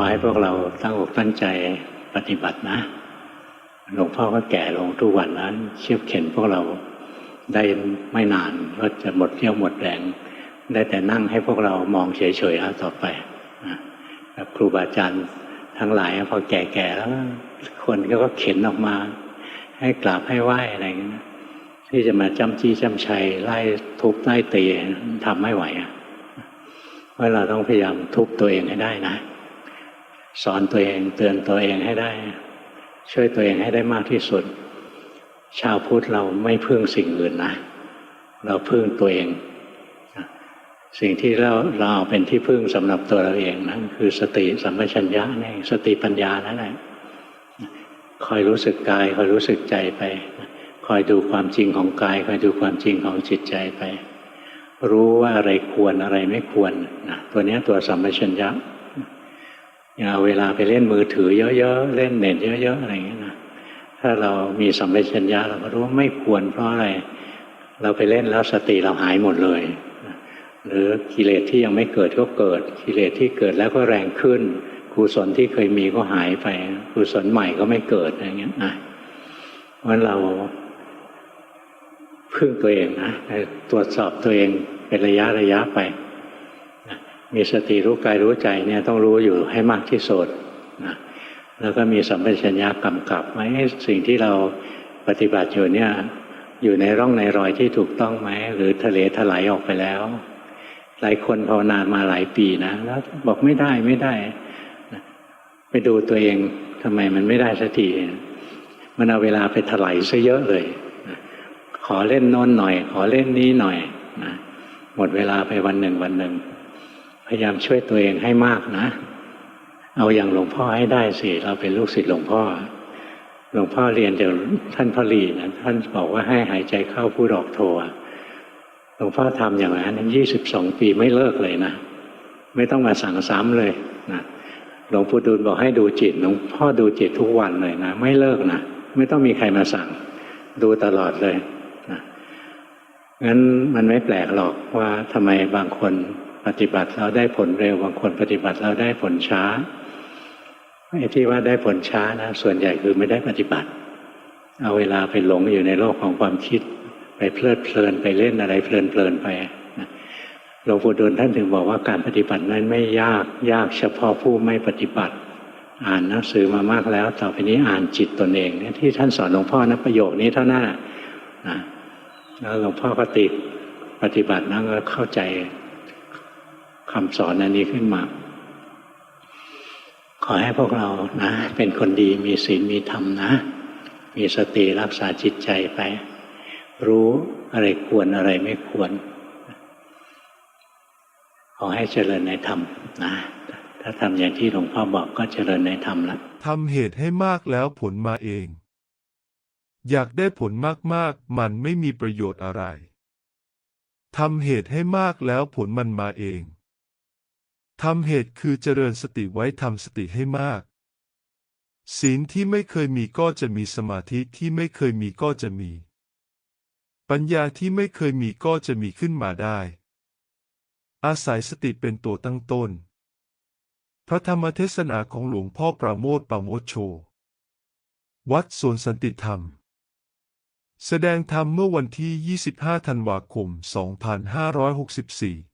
อให้พวกเราตั้งอกตั้งใจปฏิบัตินะ หลวงพ่อก็แก่ลงทุกวันนั้น เชียบเข็นพวกเราได้ไม่นานก็จะหมดเรี่ยวหมดแรง ได้แต่นั่งให้พวกเรามองเฉยๆแล้วต่อไปนะครูบาอาจารย์ทั้งหลายพอแก่ๆแล้ว คนก็เข็นออกมา ให้กราบให้ไหว้อะไรอย่างเงี้ที่จะมาจำจี้จำชัยไล่ทุบไล่ตีทำไม่ไหวอะเพราะเราต้องพยายามทุบตัวเองให้ได้นะ สอนตัวเองเตือนตัวเองให้ได้ ช่วยตัวเองให้ได้มากที่สุด ชาวพุทธเราไม่พึ่งสิ่งอื่นนะ เราพึ่งตัวเองสิ่งที่เราเราเป็นที่พึ่งสำหรับตัวเราเองนะคือสติสัมปชัญญะนี่สติปัญญานั่นแหละคอยรู้สึกกายคอยรู้สึกใจไป คอยดูความจริงของกาย คอยดูความจริงของจิตใจไป รู้ว่าอะไรควรอะไรไม่ควรนะตัวนี้ตัวสัมปชัญญะ อย่าเวลาไปเล่นมือถือเยอะๆ เล่นเน็ตเยอะๆ อะไรอย่างเงี้ยนะถ้าเรามีสัมปชัญญะเราก็รู้ว่าไม่ควรเพราะอะไร เราไปเล่นแล้วสติเราหายหมดเลย หรือกิเลสที่ยังไม่เกิดก็เกิดกิเลสที่เกิดแล้วก็แรงขึ้นกุศลที่เคยมีก็หายไปกุศลใหม่ก็ไม่เกิดอะไรเงี้ยนะเพราะเราพึ่งตัวเองนะตรวจสอบตัวเองเป็นระยะระยะไป มีสติรู้กายรู้ใจเนี่ยต้องรู้อยู่ให้มากที่สุดนะแล้วก็มีสัมปชัญญะกำกับไว้สิ่งที่เราปฏิบัติอยู่เนี่ยอยู่ในร่องในรอยที่ถูกต้องไหมหรือทะเลถลายออกไปแล้ว หลายคนภาวนามาหลายปีนะแล้วบอกไม่ได้ไม่ได้ ไปดูตัวเองทำไมมันไม่ได้สักทีมันเอาเวลาไปถลายซะเยอะเลย ขอเล่นโน้นหน่อย ขอเล่นนี้หน่อยนะหมดเวลาไปวันหนึ่งวันหนึ่ง พยายามช่วยตัวเองให้มากนะ เอาอย่างหลวงพ่อให้ได้สิ เราเป็นลูกศิษย์หลวงพ่อ หลวงพ่อเรียนจากท่านพลีนะท่านบอกว่าให้หายใจเข้าพูดออกโทหลวงพ่อทำอย่างนั้นยี่สิบสองปีไม่เลิกเลยนะ ไม่ต้องมาสั่งซ้ำเลยนะหลวงปู่ดูลบอกให้ดูจิตหลวงพ่อดูจิตทุกวันเลยนะไม่เลิกนะไม่ต้องมีใครมาสั่ง ดูตลอดเลยนะงั้นมันไม่แปลกหรอกว่าทำไมบางคน ฏิบัติแล้วได้ผลเร็ว บางคนปฏิบัติแล้วได้ผลช้าไอ้ที่ว่าได้ผลช้านะส่วนใหญ่คือไม่ได้ปฏิบัติ เอาเวลาไปหลงอยู่ในโลกของความคิด ไปเพลิดเพลินไปเล่นอะไรเพลินเพลินไปหลวงปู่ดูลท่านถึงบอกว่าการปฏิบัตินั้นไม่ยากยากเฉพาะผู้ไม่ปฏิบัติ อ่านหนังสือมามากแล้ว ต่อไปนี้อ่านจิตตนเองเนี่ยที่ท่านสอนหลวงพ่อนะประโยคนี้เท่านั้นนะแล้วหลวงพ่อก็ติดปฏิบัตินั้นก็เข้าใจ คำสอนอันนี้ขึ้นมา ขอให้พวกเรานะ เป็นคนดีมีศีลมีธรรมนะ มีสติรักษาจิตใจไป รู้อะไรควรอะไรไม่ควร ขอให้เจริญในธรรมนะ ถ้าทำอย่างที่หลวงพ่อบอกก็เจริญในธรรมละทำเหตุให้มากแล้วผลมาเอง อยากได้ผลมากๆ มันไม่มีประโยชน์อะไรทำเหตุให้มากแล้วผลมันมาเอง ทำเหตุคือเจริญสติไว้ทำสติให้มาก ศีลที่ไม่เคยมีก็จะมีสมาธิที่ไม่เคยมีก็จะมี ปัญญาที่ไม่เคยมีก็จะมีขึ้นมาได้ อาศัยสติเป็นตัวตั้งต้น พระธรรมเทศนาของหลวงพ่อประโมทปราโมชโช วัดสวนสันติธรรม แสดงธรรมเมื่อวันที่ 25 ธันวาคม 2564